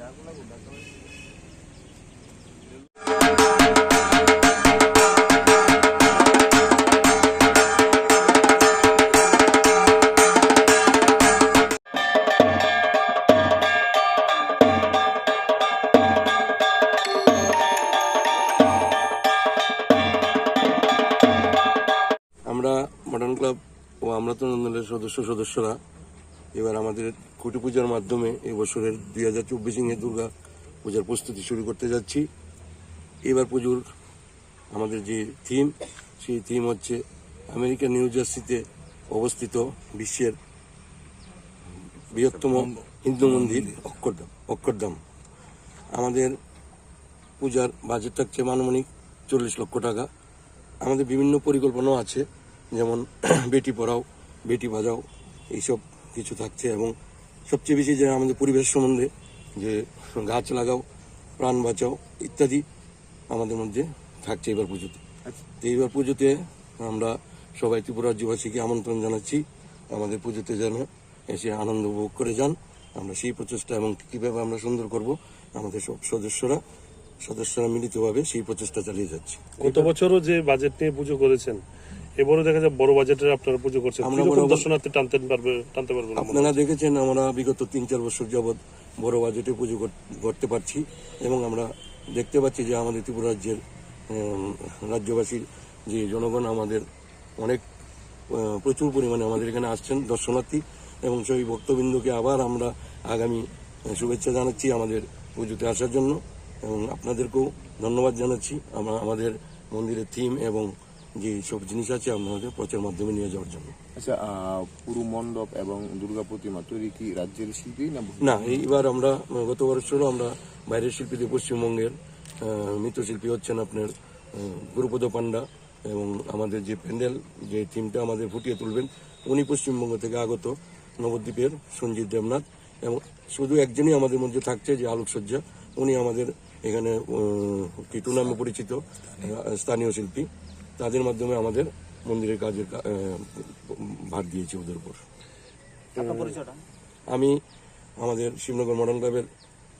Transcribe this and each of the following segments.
আমরা modern club ও আমলাতন সদস্য সদস্যরা এবার আমাদের কুটি পূজার মাধ্যমে এবছরের দুই হাজার চব্বিশ ইংরে দুর্গা পূজার প্রস্তুতি শুরু করতে যাচ্ছি। এবার পুজোর আমাদের যে থিম সেই থিম হচ্ছে আমেরিকার নিউ জার্সিতে অবস্থিত বিশ্বের বৃহত্তম হিন্দু মন্দির অক্ষরধাম অক্ষরধাম। আমাদের পূজার বাজেট থাকছে মানমানিক চল্লিশ লক্ষ টাকা। আমাদের বিভিন্ন পরিকল্পনাও আছে যেমন বেটি পড়াও বেটি বাজাও এইসব কিছু থাকছে এবং সবচেয়ে বেশি যে আমাদের পরিবেশ সম্বন্ধে যে গাছ লাগাও প্রাণ বাঁচাও ইত্যাদি আমাদের মধ্যে থাকছে এবার পুজোতে। এইবার পুজোতে আমরা সবাই ত্রিপুরা রাজ্যবাসীকে আমন্ত্রণ জানাচ্ছি আমাদের পুজোতে যেন এসে আনন্দ উপভোগ করে যান। আমরা সেই প্রচেষ্টা এবং কীভাবে আমরা সুন্দর করব আমাদের সব সদস্যরা সদস্যরা মিলিতভাবে সেই প্রচেষ্টা চালিয়ে যাচ্ছে। গত বছরও যে বাজেট নিয়ে পুজো করেছেন এবারও দেখা যায় বড় বাজেটের আপনারা পুজো করছেন। আমরা কীরকম দর্শনার্থী টানতে পারবে টানতে পারবেন আপনারা দেখেছেন আমরা বিগত তিন চার বছর যাবৎ বড় বাজেটে পুজো কর- করতে পারছি এবং আমরা দেখতে পাচ্ছি যে আমাদের ত্রিপুরা রাজ্যের রাজ্যবাসীর যে জনগণ আমাদের অনেক প্রচুর পরিমাণে আমাদের এখানে আসছেন দর্শনার্থী এবং সেই ভক্তবৃন্দকে আবার আমরা আগামী শুভেচ্ছা জানাচ্ছি আমাদের পুজোতে আসার জন্য এবং আপনাদেরকেও ধন্যবাদ জানাচ্ছি। আমরা আমাদের মন্দিরের থিম এবং যে সব জিনিস আছে আপনাদের প্রচার মাধ্যমে নিয়ে যাওয়ার জন্য। আচ্ছা পুরো মণ্ডপ এবং দুর্গা প্রতিমা তৈরি কি রাজ্যের শিল্পী না না এইবার আমরা গত বছরও আমরা বাইরের শিল্পীদের পশ্চিমবঙ্গের আহ, মৃৎশিল্পী হচ্ছেন আপনার গুরুপদ পান্ডা এবং আমাদের যে প্যান্ডেল যে থিমটা আমাদের ফুটিয়ে তুলবেন উনি পশ্চিমবঙ্গ থেকে আগত নবদ্বীপের সঞ্জিত দেবনাথ এবং শুধু একজনই আমাদের মধ্যে থাকছে যে আলোকসজ্জা উনি আমাদের এখানে কিটু নামে পরিচিত স্থানীয় শিল্পী। তাদের মাধ্যমে আমাদের মন্দিরের কাজের ভার দিয়েছি ওদের উপর। আমি আমাদের শিবনগর মডার্ন ক্লাবের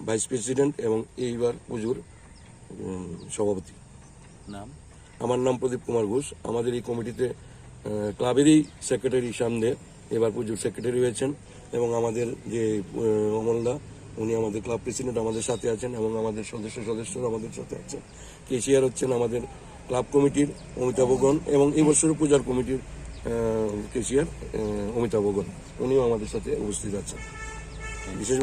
ভাইস প্রেসিডেন্ট এবং এইবার পুজোর সভাপতি। নাম? আমার নাম প্রদীপ কুমার ঘোষ। আমাদের এই কমিটিতে ক্লাবেরই সেক্রেটারি সামনে এবার পুজোর সেক্রেটারি হয়েছেন এবং আমাদের যে অমলদা উনি আমাদের ক্লাব প্রেসিডেন্ট আমাদের সাথে আছেন এবং আমাদের সদস্য সদস্যরা আমাদের সাথে আছেন। কেশিয়ার হচ্ছেন আমাদের ক্লাব কমিটির অমিতাভগণ এবং এই বছর পূজার কমিটির কেশিয়ার অমিতাভগণ উনিও আমাদের সাথে উপস্থিত আছেন। বিশেষ